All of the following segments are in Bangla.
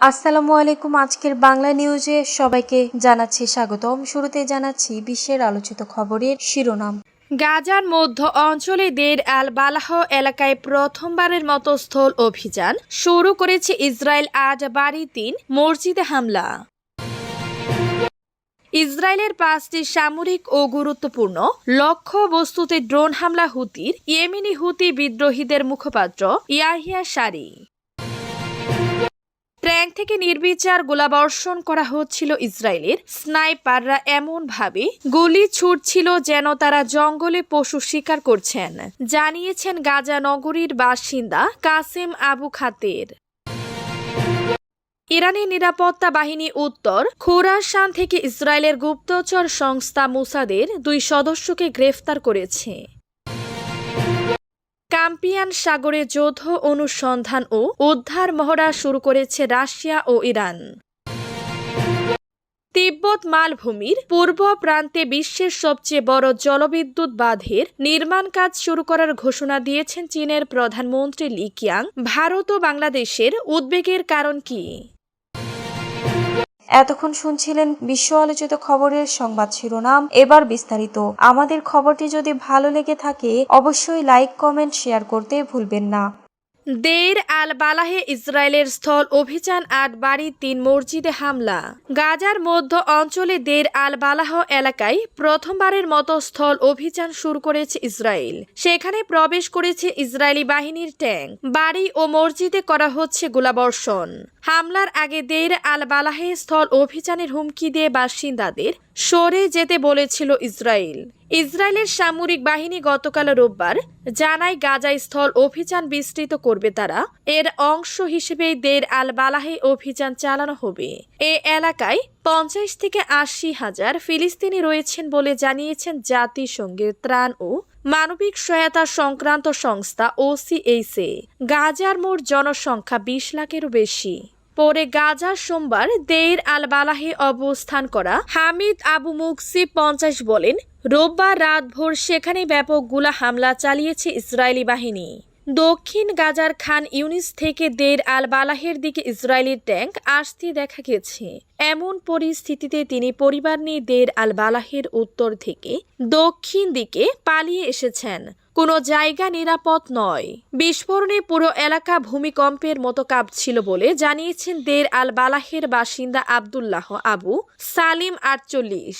আসসালামু আলাইকুম। আজকের বাংলা নিউজে সবাইকে জানাচ্ছি স্বাগতম। শুরুতে জানাচ্ছি বিশ্বের আলোচিত খবরের শিরোনাম। গাজার মধ্য অঞ্চলে দের আল বালাহ এলাকায় প্রথমবারের মতো স্থল অভিযান শুরু করেছে ইসরায়েল আজ বাড়ি তিন মসজিদে হামলা। ইসরায়েলের পাঁচটি সামরিক ও গুরুত্বপূর্ণ লক্ষ্য বস্তুতে ড্রোন হামলা হুতির, ইয়েমেনি হুতি বিদ্রোহীদের মুখপাত্র ইয়াহিয়া সারি। ট্যাঙ্ক থেকে নির্বিচার গোলাবর্ষণ করা হচ্ছিল ইসরায়েলের। স্নাইপাররা এমন ভাবে গুলি ছুটছিল যেন তারা জঙ্গলে পশু শিকার করছেন, জানিয়েছেন গাজা নগরীর বাসিন্দা কাসেম আবু খাতের। ইরানের নিরাপত্তা বাহিনী উত্তর খোরাসান থেকে ইসরায়েলের গুপ্তচর সংস্থা মুসাদের দুই সদস্যকে গ্রেফতার করেছে। কাম্পিয়ান সাগরে যৌথ অনুসন্ধান ও উদ্ধার মহড়া শুরু করেছে রাশিয়া ও ইরান। তিব্বত মালভূমির পূর্ব প্রান্তে বিশ্বের সবচেয়ে বড় জলবিদ্যুৎ বাঁধের নির্মাণ কাজ শুরু করার ঘোষণা দিয়েছেন চীনের প্রধানমন্ত্রী লিকিয়াং ভারত ও বাংলাদেশের উদ্বেগের কারণ কি? এতক্ষণ শুনছিলেন বিশ্ব আলোচিত খবরের সংবাদ শিরোনাম। এবার বিস্তারিত। আমাদের খবরটি যদি ভালো লেগে থাকে, অবশ্যই লাইক, কমেন্ট, শেয়ার করতে ভুলবেন না। দের আল বালাহে ইসরায়েলের স্থল অভিযান আট বাড়ি তিন মসজিদে হামলা। গাজার মধ্য অঞ্চলে দের আল বালাহ এলাকায় প্রথমবারের মতো স্থল অভিযান শুরু করেছে ইসরায়েল। সেখানে প্রবেশ করেছে ইসরায়েলি বাহিনীর ট্যাঙ্ক। বাড়ি ও মসজিদে করা হচ্ছে গোলাবর্ষণ। হামলার আগে দের আল বালাহে স্থল অভিযানের হুমকি দিয়ে বাসিন্দাদের সরে যেতে বলেছিল ইসরায়েল। ইসরায়েলের সামরিক বাহিনী গতকাল রোববার জানায়, গাজায় স্থল অভিযান বিস্তৃত করবে তারা। এর অংশ হিসেবে দের আল বালাহে অভিযান চালানো হবে। এ এলাকায় পঞ্চাশ থেকে আশি হাজার ফিলিস্তিনি রয়েছেন বলে জানিয়েছেন জাতিসংঘের ত্রাণ ও মানবিক সহায়তা সংক্রান্ত সংস্থা ওসিএইসে গাজার মোট জনসংখ্যা বিশ লাখেরও বেশি। পরে গাজা সোমবার দেইর আল বালাহে অবস্থান করা হামিদ আবু মুকসি পঞ্চাশ বলেন, রোববার রাতভোর সেখানে ব্যাপকগুলা হামলা চালিয়েছে ইসরায়েলি বাহিনী। দক্ষিণ গাজার খান ইউনিস থেকে দের আল বালাহের দিকে ইসরায়েলি ট্যাঙ্ক আসতে দেখা গেছে। এমন পরিস্থিতিতে তিনি পরিবার নিয়ে দের আল বালাহের উত্তর থেকে দক্ষিণ দিকে পালিয়ে এসেছেন। কোনো জায়গা নিরাপদ নয়। বিস্ফোরণে পুরো এলাকা ভূমিকম্পের মতো কাঁপছিল বলে জানিয়েছেন দের আল বালাহের বাসিন্দা আবদুল্লাহ আবু সালিম আটচল্লিশ।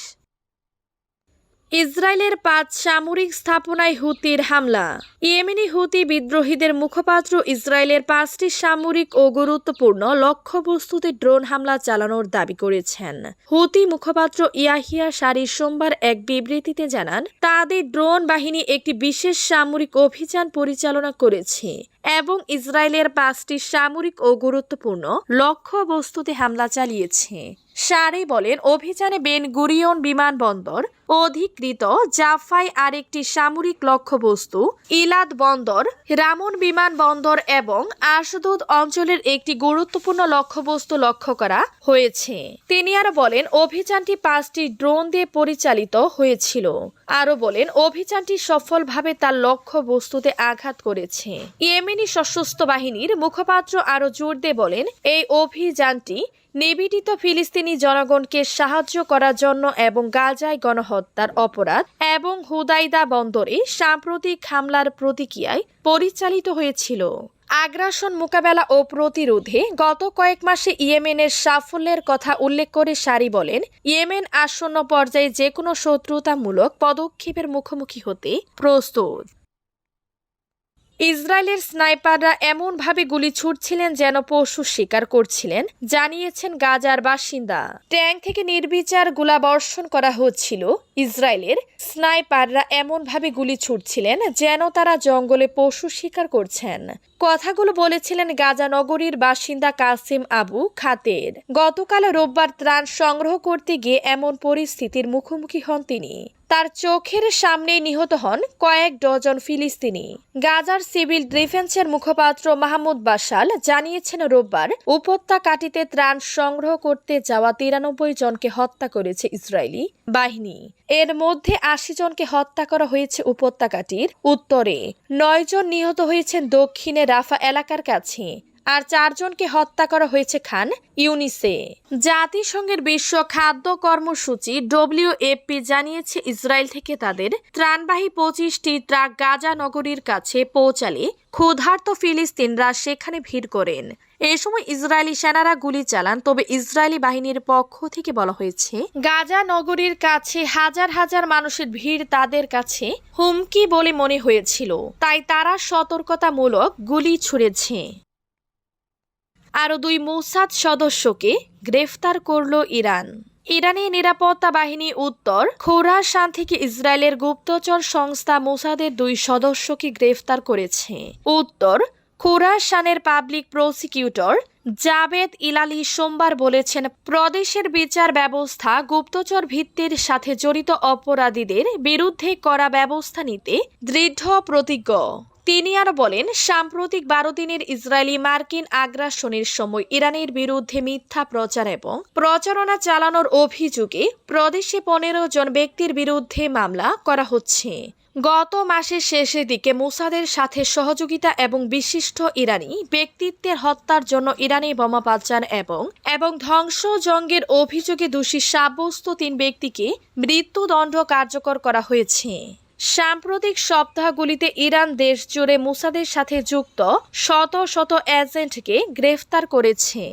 ইসরায়েলের পাঁচ সামরিক স্থাপনায় হুতির হামলা। ইয়েমেনি হুতি বিদ্রোহীদের মুখপাত্র ইসরায়েলের পাঁচটি সামরিক ও গুরুত্বপূর্ণ লক্ষ্যবস্তুতে ড্রোন হামলা চালানোর দাবি করেছেন। হুতি মুখপাত্র ইয়াহিয়া সারি সোমবার এক বিবৃতিতে জানান, তাদের ড্রোন বাহিনী একটি বিশেষ সামরিক অভিযান পরিচালনা করেছে এবং ইসরায়েলের পাঁচটি সামরিক ও গুরুত্বপূর্ণ লক্ষ্যবস্তুতে হামলা চালিয়েছে। সারি বলেন, অভিযানে বেন গুরিয়ন বিমানবন্দর অধিকৃত জাফাই আরেকটি সামরিক লক্ষ্যবস্তু, ইলাদ বন্দর, রামন বিমানবন্দর এবং আশদুদ অঞ্চলের একটি গুরুত্বপূর্ণ লক্ষ্যবস্তু লক্ষ্য করা হয়েছে। তিনি আরও বলেন, অভিযানটি পাঁচটি ড্রোন দিয়ে পরিচালিত হয়েছিল। আরও বলেন, অভিযানটি সফলভাবে তার লক্ষ্য বস্তুতে আঘাত করেছে। ইয়েমেনি সশস্ত্র বাহিনীর মুখপাত্র আরও জোর দিয়ে বলেন, এই অভিযানটি নিবেদিত ফিলিস্তিনি জনগণকে সাহায্য করার জন্য এবং গাজায় গণহত্যার অপরাধ এবং হুদাইদা বন্দরে সাম্প্রতিক হামলার প্রতিক্রিয়ায় পরিচালিত হয়েছিল। আগ্রাসন মোকাবেলা ও প্রতিরোধে গত কয়েক মাসে ইয়েমেনের সাফল্যের কথা উল্লেখ করে সারি বলেন, ইয়েমেন আসন্ন পর্যায়ে যে কোনো শত্রুতামূলক পদক্ষেপের মুখোমুখি হতে প্রস্তুত। ইসরায়েলের স্নাইপাররা এমনভাবে গুলি ছুটছিলেন যেন পশু শিকার করছিলেন, জানিয়েছেন গাজার বাসিন্দা। ট্যাঙ্ক থেকে নির্বিচার গোলাবর্ষণ করা হচ্ছিল। ইসরায়েলের স্নাইপাররা এমনভাবে গুলি ছুটছিলেন যেন তারা জঙ্গলে পশু শিকার করছেন। কথাগুলো বলেছিলেন গাজা নগরীর বাসিন্দা কাসিম আবু খাতের। গতকাল রোববার ত্রাণ সংগ্রহ করতে গিয়ে এমন পরিস্থিতির মুখোমুখি হন তিনি। তার চোখের সামনে নিহত হন কয়েক ডজন ফিলিস্তিনি। গাজার সিভিল ডিফেন্সের মুখপাত্র মাহমুদ বাসাল জানিয়েছেন রোববার, উপত্যকাটিতে ত্রাণ সংগ্রহ করতে যাওয়া তিরানব্বই জনকে হত্যা করেছে ইসরায়েলি বাহিনী। এর মধ্যে আশি জনকে হত্যা করা হয়েছে উপত্যকাটির উত্তরে। নয় জন নিহত হয়েছেন দক্ষিণে রাফা এলাকার কাছে। আর চারজনকে হত্যা করা হয়েছে খান ইউনিসে। জাতিসংঘের বিশ্ব খাদ্য কর্মসূচি ডব্লিউএফপি জানিয়েছে ইসরায়েল থেকে তাদের ত্রাণবাহী পঁচিশটি ট্রাক গাজা নগরীর কাছে পৌঁছালে ক্ষুধার্ত ফিলিস্তিনরা সেখানে ভিড় করেন। এ সময় ইসরায়েলি সেনারা গুলি চালান, তবে ইসরায়েলি বাহিনীর পক্ষ থেকে বলা হয়েছে, গাজা নগরীর কাছে হাজার হাজার মানুষের ভিড় তাদের কাছে হুমকি বলে মনে হয়েছিল। তাই তারা সতর্কতামূলক গুলি ছুড়েছে। আরও দুই মোসাদ সদস্যকে গ্রেফতার করল ইরান। ইরানের নিরাপত্তা বাহিনী উত্তর খোরাসান থেকে ইসরায়েলের গুপ্তচর সংস্থা মোসাদের দুই সদস্যকে গ্রেফতার করেছে। উত্তর খোরাসানের পাবলিক প্রসিকিউটর জাবেদ ইলালি সোমবার বলেছেন, প্রদেশের বিচার ব্যবস্থা গুপ্তচর ভিত্তির সাথে জড়িত অপরাধীদের বিরুদ্ধে করা ব্যবস্থা নিতে দৃঢ় প্রতিজ্ঞ। তিনি আরও বলেন, সাম্প্রতিক বারো দিনের ইসরায়েলি মার্কিন আগ্রাসনের সময় ইরানের বিরুদ্ধে মিথ্যা প্রচার এবং প্রচারণা চালানোর অভিযোগে প্রদেশে পনেরো জন ব্যক্তির বিরুদ্ধে মামলা করা হচ্ছে। গত মাসের শেষের দিকে মুসাদের সাথে সহযোগিতা এবং বিশিষ্ট ইরানি ব্যক্তিত্বের হত্যার জন্য ইরানি বোমা পাচার এবং এবং ধ্বংসজঙ্গের অভিযোগে দোষী সাব্যস্ত তিন ব্যক্তিকে মৃত্যুদণ্ড কার্যকর করা হয়েছে। সাম্প্রতিক সপ্তাহগুলিতে ইরান দেশ জুড়ে মুসাদের সাথে যুক্ত শত শত এজেন্টকে গ্রেফতার করেছে।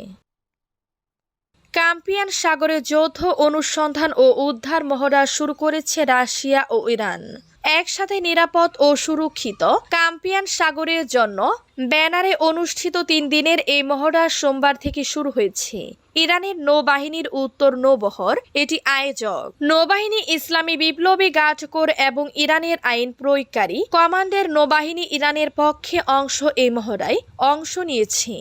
কাম্পিয়ান সাগরে যৌথ অনুসন্ধান ও উদ্ধার মহড়া শুরু করেছে রাশিয়া ও ইরান। একসাথে নিরাপদ ও সুরক্ষিত কাম্পিয়ান সাগরের জন্য ব্যানারে অনুষ্ঠিত তিন দিনের এই মহড়া সোমবার থেকে শুরু হয়েছে। ইরানের নৌবাহিনীর উত্তর নৌবহর এটি আয়োজক। নৌবাহিনী ইসলামী বিপ্লবী গাটকোর এবং ইরানের আইন প্রয়োগকারী কমান্ডের নৌবাহিনী ইরানের পক্ষে অংশ এই মহড়ায় অংশ নিয়েছে।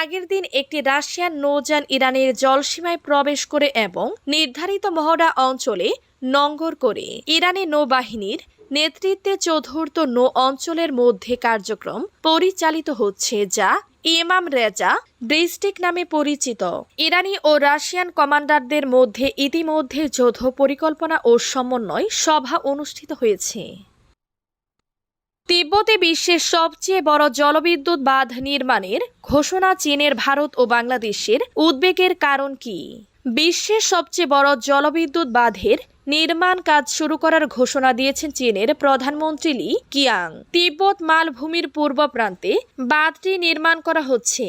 আগের দিন একটি রাশিয়ান নৌযান ইরানের জলসীমায় প্রবেশ করে এবং নির্ধারিত মহড়া অঞ্চলে নঙ্গর করে। ইরানের নৌবাহিনীর নেতৃত্বে চতুর্থ নৌ অঞ্চলের মধ্যে কার্যক্রম পরিচালিত হচ্ছে যা ইমাম রেজা ব্রিস্টিক নামে পরিচিত। ইরানি ও রাশিয়ান কমান্ডারদের মধ্যে ইতিমধ্যে যৌথ পরিকল্পনা ও সমন্বয় সভা অনুষ্ঠিত হয়েছে। তিব্বতে বিশ্বের সবচেয়ে বড় জলবিদ্যুৎ বাঁধ নির্মাণের ঘোষণা চীনের, ভারত ও বাংলাদেশের উদ্বেগের কারণ কি? বিশ্বের সবচেয়ে বড় জলবিদ্যুৎ বাঁধের নির্মাণ কাজ শুরু করার ঘোষণা দিয়েছেন চীনের প্রধানমন্ত্রী লি কিয়াং। তিব্বত মালভূমির পূর্ব প্রান্তে বাঁধটি নির্মাণ করা হচ্ছে।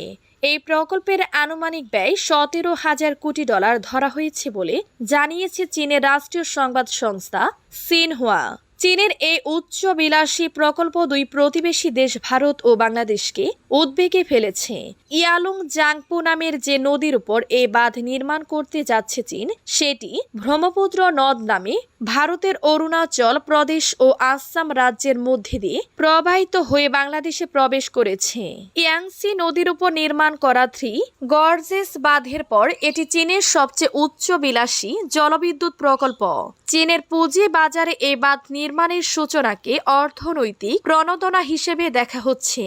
এই প্রকল্পের আনুমানিক ব্যয় সতেরো হাজার কোটি ডলার ধরা হয়েছে বলে জানিয়েছে চীনের রাষ্ট্রীয় সংবাদ সংস্থা সিনহুয়া। চীনের এই উচ্চ বিলাসী প্রকল্প দুই প্রতিবেশী দেশ ভারত ও বাংলাদেশকে উদ্বেগে ফেলেছে। ইয়ালুং জাংপু নামের যে নদীর উপর এই বাঁধ নির্মাণ করতে যাচ্ছে চীন, সেটি ব্রহ্মপুত্র নদ নামে ভারতের অরুণাচল প্রদেশ ও আসাম রাজ্যের মধ্যে দিয়ে প্রবাহিত হয়ে বাংলাদেশে প্রবেশ করেছে। ইয়াংসি নদীর উপর নির্মাণ করা থ্রি গর্জেস বাঁধের পর এটি চীনের সবচেয়ে উচ্চ বিলাসী জলবিদ্যুৎ প্রকল্প। চীনের পুঁজি বাজারে এই বাঁধ নির্মাণের সূচনাকে অর্থনৈতিক প্রণোদনা হিসেবে দেখা হচ্ছে।